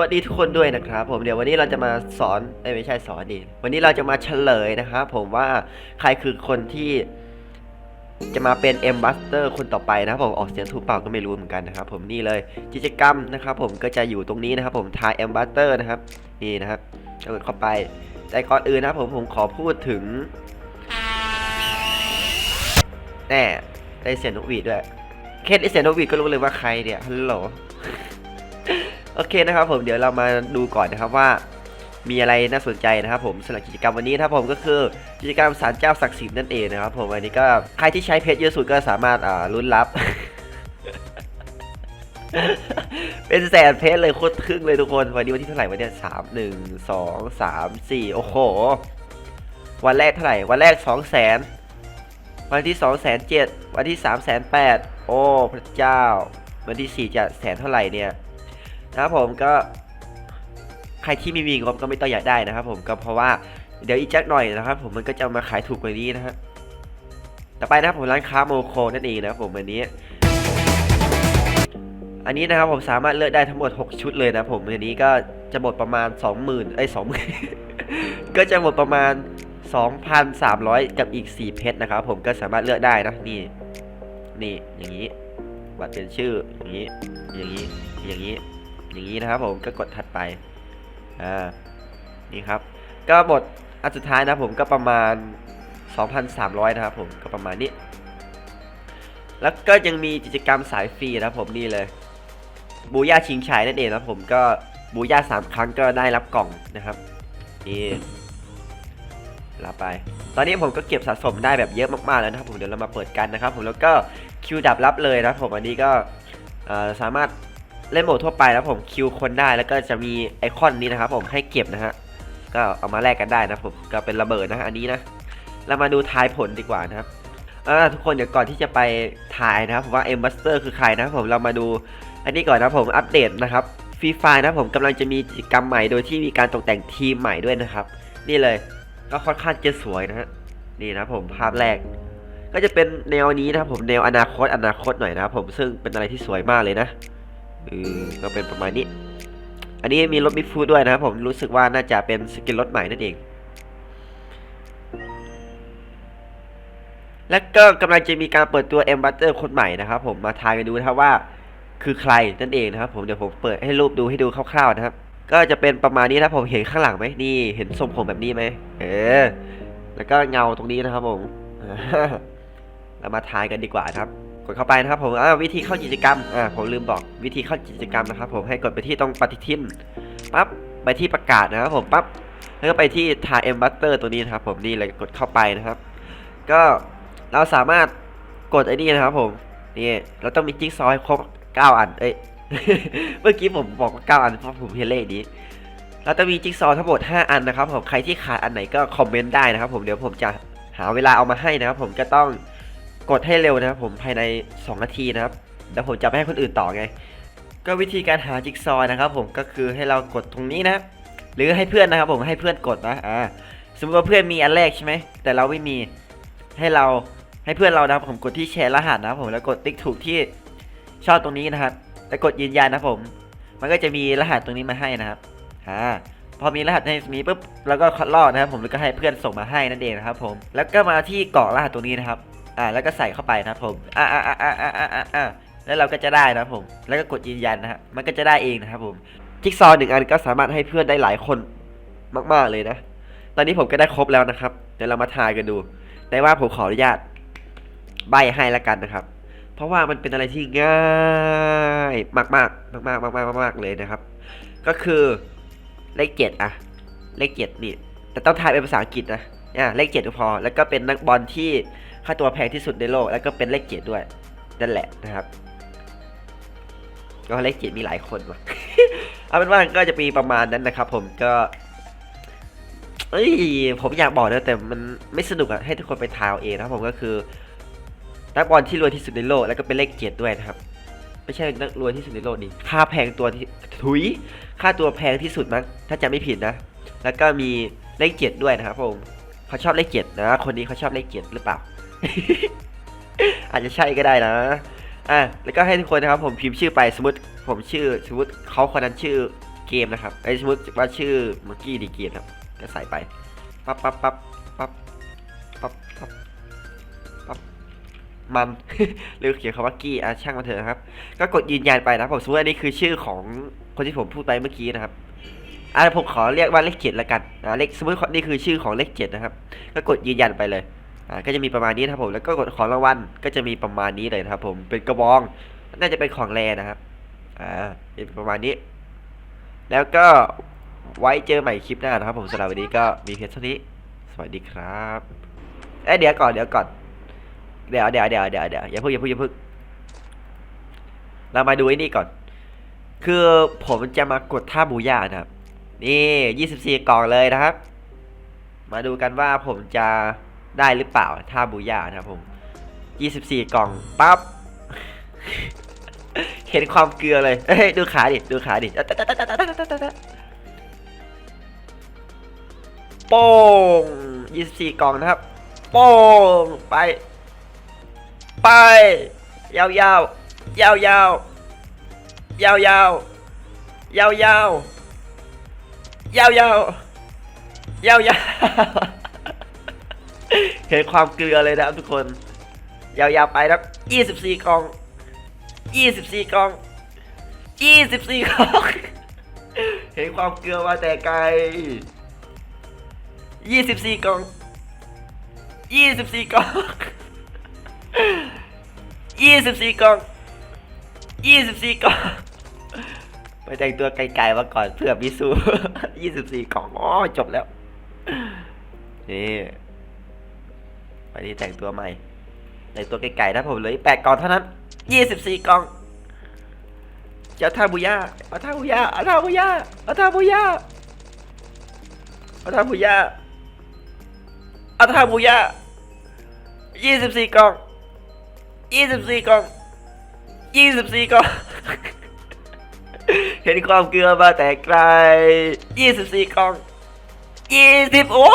วัสดีทุกคนด้วยนะครับผมเดี๋ยววันนี้เราจะมาสอนไม่ใช่สอนดิวันนี้เราจะมาเฉลยนะครับผมว่าใครคือคนที่จะมาเป็น M Buster คนต่อไปนะครับผมออกเสียงถูกเปล่าก็ไม่รู้เหมือนกันนะครับผมนี่เลยกิจกรรมนะครับผมก็จะอยู่ตรงนี้นะครับผมทาย M Buster นะครับนี่นะครับกดเข้าไปแต่ก่อนอื่นนะครับผมผมขอพูดถึงแน่ได้เสียงนกหวีดด้วยแค่ได้เสียงนกหวีดก็รู้เลยว่าใครเนี่ยฮัลโหล โอเคนะครับผมเดี๋ยวเรามาดูก่อนนะครับว่ามีอะไรน่าสนใจนะครับผมสำหรับกิจกรรมวันนี้นะครับผมก็คือกิจกรรมสารเจ้าศักดิ์สิทธิ์นั่นเองนะครับผมอันนี้ก็ใครที่ใช้เพชรเยอะสุดก็สามารถอ่าลุ้นรับ เป็นแสนเพชรเลยโคตรครึ่งเลยทุกคนวันนี้วันที่เท่าไหร่วันนี้สามหนึ่งสองสามสี่โอ้โห วันแรกเท่าไหร่วันแรกสองแสนวันที่สองแสนเจ็ดวันที่สามแสนแปดโอ้พระเจ้า วันที่สี่จะแสนเท่าไหร่เนี่ย นะครับผมก็ใครที่ไม่มีงบก็ไม่ต้องอยากได้นะครับ ผมก็เพราะว่าเดี๋ยวอีกจักหน่อยนะครับ ผมมันก็จะมาขายถูกกว่านี้นะฮะต่อไปนะครับผมร้านค้าโมโคนั่นเองนะครับผมอันนี้ อันนี้นะครับผมสามารถเลือกได้ทั้งหมด 6 ชุดเลยนะผมอันนี้ก็จะหมดประมาณ 20,000ไอ้ย20,000ก็จะหมดประมาณ 2,300 กับอีก 4 เพชรนะครับผมก็สามารถเลือกได้นะนี่นี่อย่างนี้บัตรเป็นชื่ออย่างนี้อย่างนี้อย่างนี้ อย่างนี้นะครับ ผมก็กดถัดไปอ่านี่ครับ ก็บทอันสุดท้ายนะผมก็ประมาณ 2,300 นะครับผมก็ประมาณนี้ แล้วก็ยังมีกิจกรรมสายฟรีนะครับผมนี่เลยบูย่าชิงชัยนั่นเองนะผมก็บูย่าสามครั้งก็ได้รับกล่องนะครับนี่รับไป ตอนนี้ผมก็เก็บสะสมได้แบบเยอะมากๆแล้วนะครับผมเดี๋ยวเรามาเปิดกันนะครับ ผมแล้วก็คิวดับรับเลยนะครับผมอันนี้ก็สามารถ เล่นโหมดทั่วไปแล้วผมคิวคนได้แล้วก็จะมีไอคอนนี้นะครับผมให้เก็บนะฮะก็เอามาแลกกันได้นะผมก็เป็นระเบิดนะฮะอันนี้นะเรามาดูทายผลดีกว่านะครับทุกคนเดี๋ยวก่อนที่จะไปทายนะครับผมว่าเอ็มบัสเตอร์คือใครนะครับผมเรามาดูอันนี้ก่อนนะผมอัปเดตนะครับฟรีไฟนะผมกำลังจะมีกิจกรรมใหม่โดยที่มีการตกแต่งทีมใหม่ด้วยนะครับ นี่เลยก็ค่อนข้างจะสวยนะฮะนี่นะผมภาพแรก ก็จะเป็นแนวนี้นะครับผมแนวอนาคตอนาคตหน่อยนะครับผมซึ่งเป็นอะไรที่สวยมากเลยนะ เออก็เป็นประมาณนี้ อันนี้มีรถมิฟูด้วยนะครับผมรู้สึกว่าน่าจะเป็นสกินรถใหม่นั่นเอง แล้วก็กำลังจะมีการเปิดตัวเอ็มบัตเตอร์คนใหม่นะครับผมมาทายกันดูนะครับว่า คือใครนั่นเองนะครับผมเดี๋ยวผมเปิดให้รูปดูให้ดูคร่าวๆนะครับ ก็จะเป็นประมาณนี้นะผมเห็นข้างหลังไหมนี่เห็นทรงผมแบบนี้ไหมเออแล้วก็เงาตรงนี้นะครับผมเรามาทายกันดีกว่าครับ กดเข้าไปนะครับผมวิธีเข้ากิจกรรมอ่าผมลืมบอกวิธีเข้ากิจกรรมนะครับผมให้กดไปที่ตรงปฏิทินปั๊บไปที่ประกาศนะครับผมปั๊บแล้วก็ไปที่ทาเอ็มบัตเตอร์ตัวนี้นะครับผมนี่เลยกดเข้าไปนะครับ ก็เราสามารถกดไอ้นี่นะครับผมนี่เราต้องมีจิ๊กซอว์ครบ9 อันเอ้ยเมื่อกี้ผมบอกว่า9อันเพราะผมเห็นเลขนี้เราต้องมีจิ๊กซอว์ทั้งหมด 5 อันนะครับผมใครที่ขาดอันไหนก็คอมเมนต์ได้นะครับผมเดี๋ยวผมจะหาเวลาเอามาให้นะครับผมก็ต้อง กดให้เร็วนะครับผมภายใน 2 นาทีนะครับแล้วผมจะไม่ให้คนอื่นต่อไง ก็วิธีการหาจิ๊กซอว์นะครับ ผมก็คือให้เรากดตรงนี้นะหรือให้เพื่อนนะครับผมให้เพื่อนกดนะอ่าสมมติว่าเพื่อนมีอันแรกใช่ไหมแต่เราไม่มีให้เราให้เพื่อนเรานะครับผมกดที่แชร์รหัสนะครับผมแล้วกดติ๊กถูกที่ชอบตรงนี้นะครับแล้วกดยืนยันนะผม มันก็จะมีรหัสตรงนี้มาให้นะครับอ่าพอมีรหัสในมีปุ๊บแล้วก็คัดลอกนะครับผมแล้วก็ให้เพื่อนส่งมาให้นั่นเองนะครับผมแล้วก็มาที่กรอกรหัสตรงนี้นะครับ อ่าแล้วก็ใส่เข้าไปนะผมอ่าอ่าอ่าอ่าอ่าอ่าอ่าแล้วเราก็จะได้นะผมแล้วก็กดยืนยันนะฮะมันก็จะได้เองนะครับผมจิ๊กซอว์หนึ่งอันก็สามารถให้เพื่อนได้หลายคนมาก ๆเลยนะ ตอนนี้ผมก็ได้ครบแล้วนะครับ เดี๋ยวเรามาทายกันดู แต่ว่าผมขออนุญาตใบให้ละกันนะครับ เพราะว่ามันเป็นอะไรที่ง่ายมากๆมากๆมากๆมากมากเลยนะครับ ก็คือเลขเจ็ดอะเลขเจ็ดนี่ แต่ต้องทายเป็นภาษาอังกฤษนะอ่าเลขเจ็ดก็พอ แล้วก็เป็นนักบอลที่ ค่าตัวแพงที่สุดในโลก แล้วก็เป็นเลขเจ็ดด้วย นั่นแหละนะครับ ก็เลขเจ็ดมีหลายคนว่ะเอาเป็นว่าก็จะมีประมาณนั้นนะครับผมก็เอ้ยผมอยากบอกนะแต่มันไม่สนุกอะให้ทุกคนไปทายเอาเองนะครับผมก็คือนักบอลที่รวยที่สุดในโลก แล้วก็เป็นเลขเจ็ดด้วยนะครับไม่ใช่นักรวยที่สุดในโลกนี่ค่าแพงตัวที่ถุย ค่าตัวแพงที่สุดมั้งถ้าจำไม่ผิดนะ แล้วก็มีเลขเจ็ดด้วยนะครับผมเขาชอบเลขเจ็ดนะ คนนี้เขาชอบเลขเจ็ดหรือเปล่า อาจจะใช่ก็ได้นะ อะ แล้วก็ให้ทุกคนนะครับ ผมพิมพ์ชื่อไปสมมติผมชื่อสมมติเขาคนนั้นชื่อเกมนะครับไอ้สมมติว่าชื่อมังกี้ดีเกมครับ ก็ใส่ไป ปั๊บปั๊บปั๊บปั๊บปั๊บปั๊บปั๊บมันหรือเขียนคำว่ากี้อะช่างมาเถอะนะครับ ก็กดยืนยันไปนะผมสมมติอันนี้คือชื่อของคนที่ผมพูดไปเมื่อกี้นะครับอะผมขอเรียกว่าเลขเจ็ดละกันอ่าเลขสมมตินี่คือชื่อของเลขเจ็ดนะครับ ก็กดยืนยันไปเลย อ่าก็จะมีประมาณนี้นะครับผมแล้วก็กดของรางวัลก็จะมีประมาณนี้เลยนะครับ ผมเป็นกระบอง น่าจะเป็นของแรนะครับอ่าเป็นประมาณนี้ แล้วก็ไว้เจอใหม่คลิปหน้านะครับ ผมสำหรับวันนี้ก็มีเพียงเท่านี้ สวัสดีครับเอ้เดี๋ยวก่อนเดี๋ยวก่อนเดี๋ยวเดี๋ยวเดี๋ยวเดี๋ยวเดี๋ยวอย่าเพิ่งอย่าเพิ่งอย่าเพิ่งเรามาดูไอ้นี่ก่อน คือผมจะมากดท่าบูย่านะครับ นี่ยี่สิบสี่กล่องเลยนะครับ มาดูกันว่าผมจะ ได้หรือเปล่าท่าบูย่านะครับผมยี่สิบสี่กล่องปั๊บ เห็นความเกลือเลยเอ้ยดูขาดิ ดูขาดิ โป้งยี่สิบสี่กล่องนะครับ โป้งไป ไป ยาวยาวยาวยาวยาวยาวยาวยาวยาวยาวยาวยาว เห็นความเกลือเลยนะครับทุกคน ยาวๆไปนะครับยี่สิบสี่กล่องยี่สิบสี่กล่องยี่สิบสี่กล่อง เห็นความเกลือมาแต่ไกลยี่สิบสี่กล่องยี่สิบสี่กล่องยี่สิบสี่กล่องยี่สิบสี่กล่องไปแต่งตัวไกลๆมาก่อนเพื่อมิสูยี่สิบสี่กล่องอ๋อจบแล้ว นี่ ไปที่แต่งตัวใหม่แต่งตัวไกลๆนะผมเหลยแปดกล่องเท่านั้นยี่สิบสี่กล่องเจ้าท่าบุย่าเอาท่าบุย่าเอาท่าบุย่าเอาท่าบุย่าเอาท่าบุย่าเอาท่าบุย่ายี่สิบสี่กล่องยี่สิบสี่กล่องยี่สิบสี่กล่องเห็นความเกลือมาแต่ไกลยี่สิบสี่กล่องยี่สิบโอ้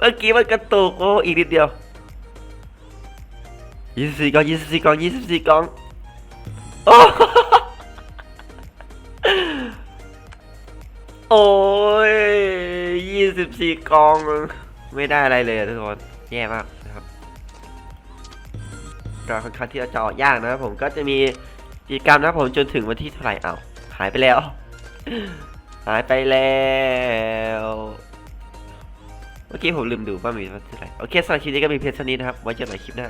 เมื่อกี้มันกระตุกโอ้อีกนิดเดียวยี่สิบสี่กองยี่สิบสี่กองยี่สิบสี่กองโอ้โอ้ยยี่สิบสี่กอง ไม่ได้อะไรเลยทุกคนแย่มากนะครับก็ค่อนข้างที่จะเจาะยากนะครับผมก็จะมีกิจกรรมนะครับผมจนถึงวันที่เท่าไหร่อ้าหายไปแล้ว หายไปแล้ว เมื่อกี้ผมลืมดูว่ามีวันที่เท่าไรโอเคสำหรับคลิปนี้ก็มีเพียงเท่านี้นะครับไว้เจอกันใหม่คลิปหน้า